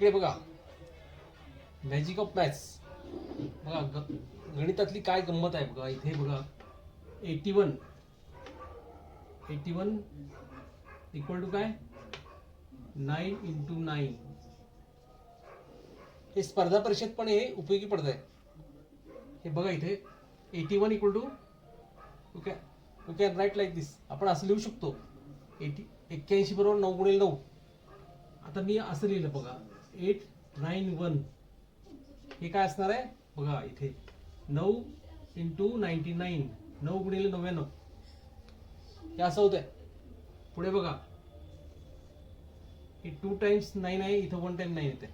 हे बघा. Magic of maths बघा ग- गणितातली काय गंमत आहे बघा. इथे बघा. Eighty one eighty one equal to काय? नाईन इंटू नाईन हे स्पर्धा परीक्षेत पण हे उपयोगी पडत आहे हे बघा इथे. Eighty one equal to okay okay you can write like this आपण असं लिहू शकतो. एटी एक्क्याऐंशी बरोबर नऊ गुणिले नऊ. आता मी असं लिहिलं बघा. एट नाईन वन हे काय असणार आहे बघा इथे नऊ इंटू नाईन्टी नाईन नऊ गुणिले नव्याण्णव हे असं होतंय पुढे बघा हे टू टाइम्स नाईन आहे इथं वन टाइम नाईन येते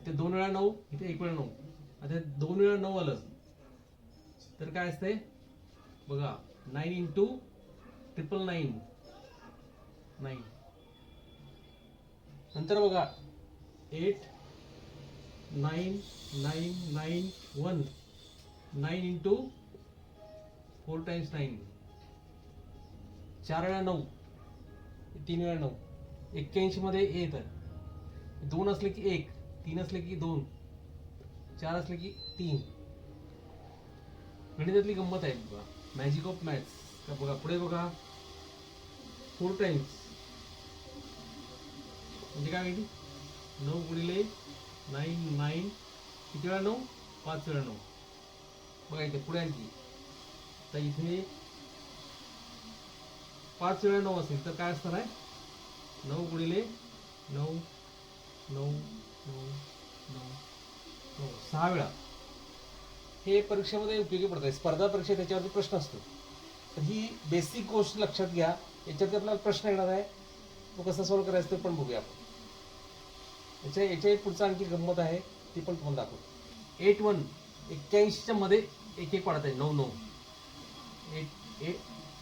इथे दोन वेळा नऊ इथे एक वेळा नऊ आता दोन वेळा नऊ आलं तर काय असतंय बघा nine into triple nine nine नंतर बघा eight nine nine nine one nine into four times nine चार वेळा नऊ. तीन वेळा नऊ. एक्क्याऐंशीमध्ये येतं दोन असले की एक तीन असले की दोन चार असले की तीन. गणितातली गंमत आहे बघा. मॅजिक ऑफ मॅथ्स का बघा पुढे बघा. फोर टाइम्स म्हणजे काय माहिती? नऊ गुणिले नाईन नाईन किती वेळा नऊ पाच वेळा नऊ बघा इथे पुढे आणखी तर इथे पाच वेळा नऊ असेल तर काय असणार आहे? नऊ गुणिले नऊ नऊ नऊ नऊ नऊ. सहा वेळा हे परीक्षेमध्ये उपयोगी पडत आहे. स्पर्धा परीक्षा त्याच्यावरती प्रश्न असतो. तर ही बेसिक गोष्ट लक्षात घ्या. याच्यावरती आपल्याला प्रश्न येणार आहे. तो कसा सॉल्व्ह करायचा ते पण बघूया आपण. याच्या याच्या पुढचा आणखी गंमत आहे ती पण तुम्हाला दाखवतो. एट वन एक्क्याऐंशीच्या मध्ये एक एक वाढत आहे नऊ नऊ. एट ए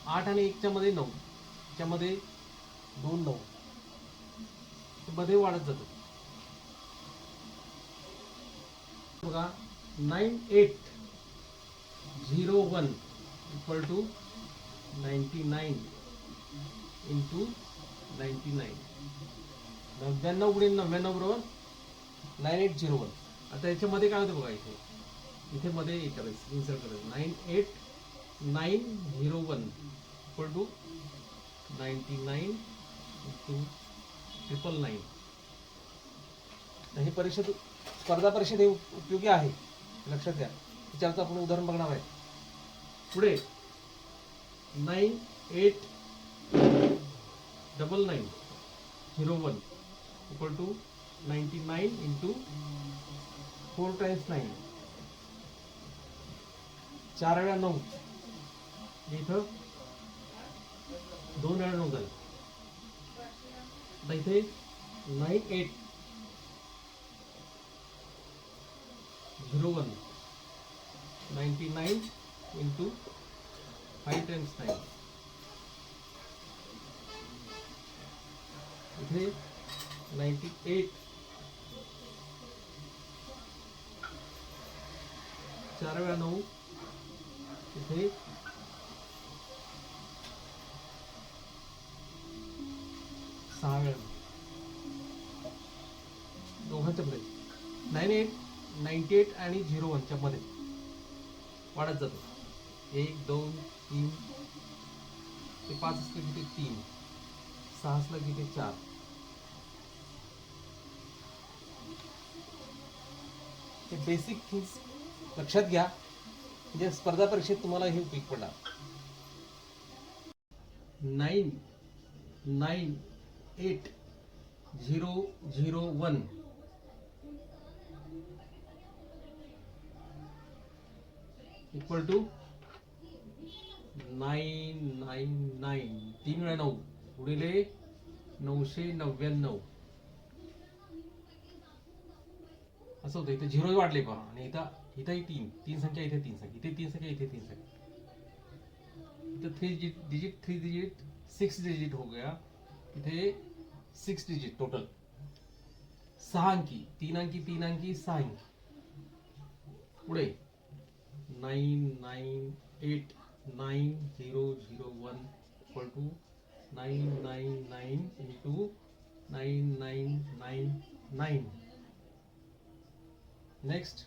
आठ आणि एकच्या मध्ये नऊ. त्याच्यामध्ये दोन नऊ. मध्ये वाढत जातो. बघा nine eight zero one equal to ninety nine into ninety nine नव्याण्णव गुणिले नव्याण्णव बरोबर? नाईन एट झिरो वन आता याच्यामध्ये काय होतं बघा इथे. इथे मध्ये हे करायचं इन्सर्ट करायचं nine eight nine zero one equal to ninety nine to triple nine हे परीक्षा स्पर्धा परीक्षेत हे उपयोगी आहे. लक्षात घ्या. त्याच्यावरचं आपण उदाहरण बघणार आहे. पुढे. Nine eight double nine zero one equal to ninety nine into four times nine चार वेळा नऊ. इथं दोन वेळा नऊ झालं. आता इथे nine eight zero one. Ninety nine into five times nine इथे नाईन्टी एट चार वेळा नऊ इथे. सहा वेळा दोघांच्या मध्ये. नाईन एट नाईन्टी एट आणि झिरो वनच्या मध्ये. वाढत जातो. एक दोन तीन. ते पाच असलं की ते तीन. सहा असलं की ते चार. हे बेसिक थिंग्स लक्षात घ्या. म्हणजे स्पर्धा परीक्षेत तुम्हाला हे उपयोग पडणार. Nine nine eight zero zero one equal to nine nine nine तीन वेळा नऊ. गुणिले नऊशे नव्याण्णव असं होतं, इथे झिरो वाढले पहा आणि इथं, इथंही तीन तीन संख्या, इथे तीन संख्या, इथे तीन संख्या, इथे तीन संख्या. इथं three digit three digit six digit हो गया. इथे सिक्स डिजिट टोटल सहा अंकी, तीन अंकी तीन अंकी, सहा अंकी. पुढे. Nine nine eight nine zero zero one equal to nine nine nine into nine nine nine nine next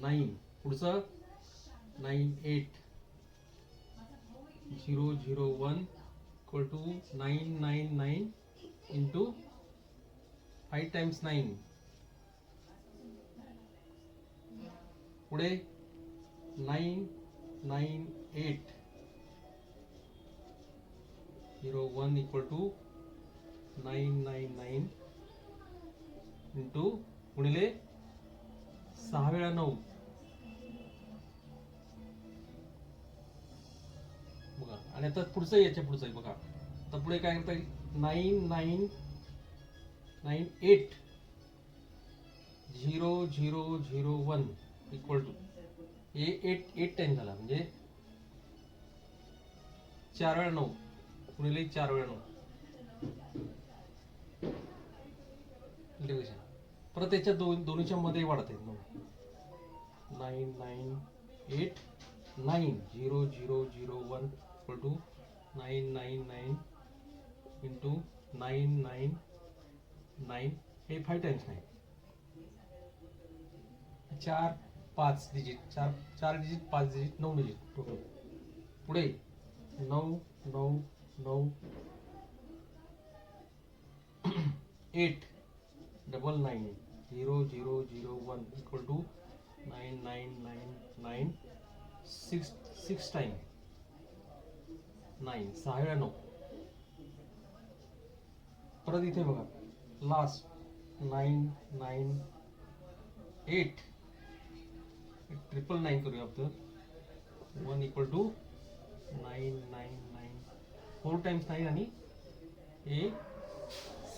nine पुढचं? Nine eight zero zero one equal to nine nine nine into five times nine पुढे? Nine nine eight zero one equal to nine nine nine into गुणिले सहा वेळा नऊ. बघा आणि आता पुढचं याच्या पुढचं आहे बघा. आता पुढे काय करता येईल? Nine nine nine eight zero zero zero one equal to हे एट एट टाइम झाला. म्हणजे चार वेळा नऊ. पुढे चार वेळा नऊ. Division. परत त्याच्या दोन दोन्हीच्या मध्ये वाढत आहेत नऊ nine nine eight nine zero zero zero one equal to nine nine nine into nine nine nine हे फाय टाईम्स नाईन चार पाच डिजिट चार चार डिजिट पाच डिजिट नऊ डिजिट टोटल पुढे. नऊ नऊ नऊ. Eight double nine eight zero zero zero one equal to nine nine nine nine six six time nine सहा वेळा नऊ परत इथे बघा. लास्ट एट ट्रिपल नाईन करूया आपण one equal to nine nine nine four times nine आणि हे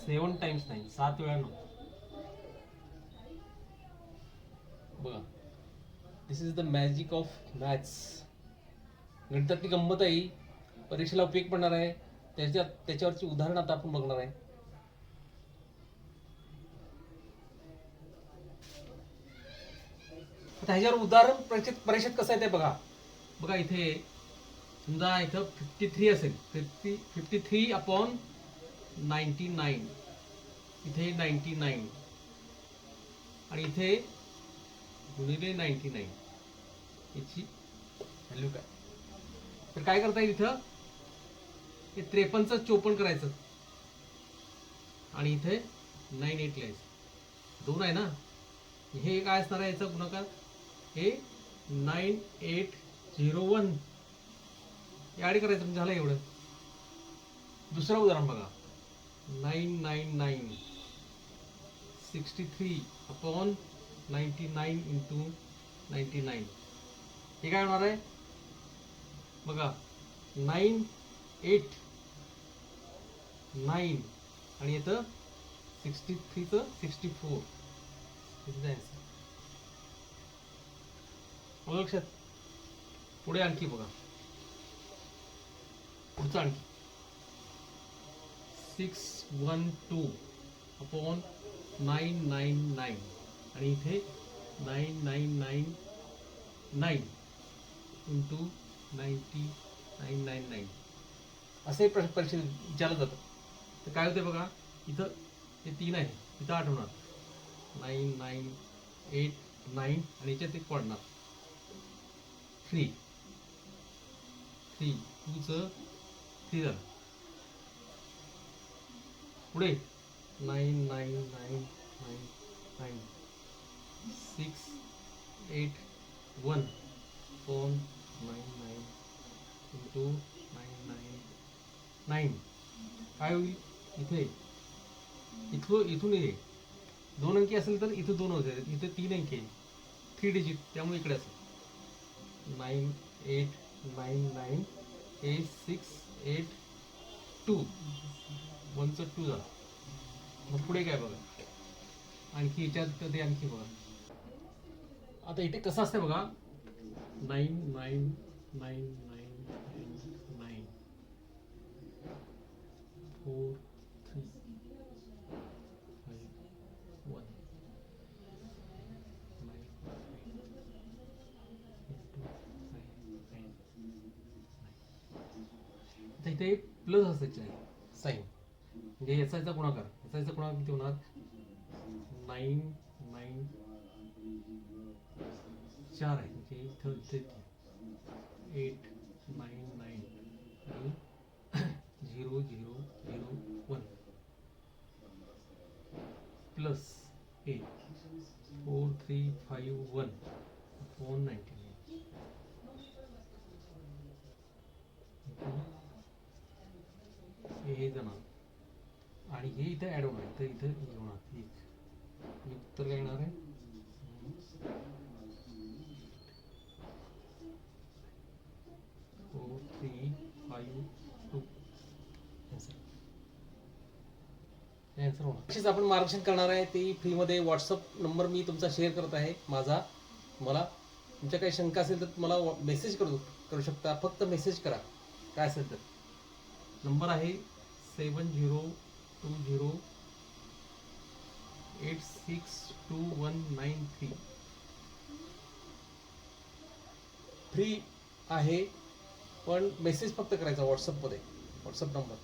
सेवन टाइम्स नाईन सात वेळा नऊ बघा. This is the magic of maths गणितातली गंमत आहे परीक्षेला उपयोग पडणार आहे. त्याच्या त्याच्यावरची उदाहरण आता आपण बघणार आहे. आता ह्याच्यावर उदाहरण परीक्षेत परीक्षेत कसं आहे ते बघा. बघा इथे. समजा इथं फिफ्टी थ्री असेल. Fifty fifty three upon ninety nine इथे नाईन्टी नाईन आणि इथे गुणिले नाईन्टी नाईन. याची व्हॅल्यू काय? तर काय करता येईल इथं? हे त्रेपन्नचं चोपन्न करायचं. आणि इथे नाईन एट लिहायचं. दोन आहे ना? हे काय असणार आहे याचा गुणाकार? हे nine eight zero one. Add करायचं म्हणजे झालं एवढं. दुसरं उदाहरण बघा. Nine nine nine. Sixty three upon ninety nine into ninety nine हे काय होणार आहे? बघा नाईन एट नाईन आणि येतं सिक्स्टी थ्रीचं सिक्स्टी फोर लक्षात. पुढे आणखी बघा. पुढचं आणखी. Six one two upon nine nine nine आणि इथे nine nine nine nine into ninety nine nine nine असे प्रश्न परीक्षेत विचारलं जातं तर काय होते बघा इथं हे तीन आहे इथं आठवणार नाईन नाईन एट नाईन आणि याच्यात एक पडणार थ्री थ्री टूचं थ्री झालं पुढे nine nine nine nine nine six eight one. Phone nine nine into nine nine nine. काय होईल? इथे. इथून इथून ये दोन अंकी असेल तर इथं दोन होते. इथे तीन अंकी आहे. Three digit. त्यामुळे इकडे असेल. Nine eight nine nine a six eight two. वनचं two झालं. मग पुढे काय बघा? आणखी याच्यात ते आणखी बघा. आता इथे कसं असतं बघा. Nine nine nine nine nine four three five one आता इथे प्लस असायचे आहे साईन म्हणजे याचा याचा गुणाकार. याचा याचा गुणाकार किती होणार? नाईन चार आहे. म्हणजे इथं इथे एट नाईन नाईन आणि zero zero zero one plus eight four three five one four ninety nine हे जाणार आणि हे इथं ॲड होणार. तर इथं येणार एक. उत्तर काय येणार आहे four three five two answer answer होणार. तशीच आपण मार्गदर्शन करणार आहे. ते फ्रीमध्ये व्हॉट्सअप नंबर मी तुमचा शेअर करत आहे. माझा मला तुमच्या काही शंका असेल तर मला मेसेज करू करू शकता. फक्त मेसेज करा. काय असेल तर. नंबर आहे seven zero two zero eight six two one nine three free आहे पण मेसेज फक्त करायचा व्हॉट्सअपमध्ये व्हॉट्सअप नंबर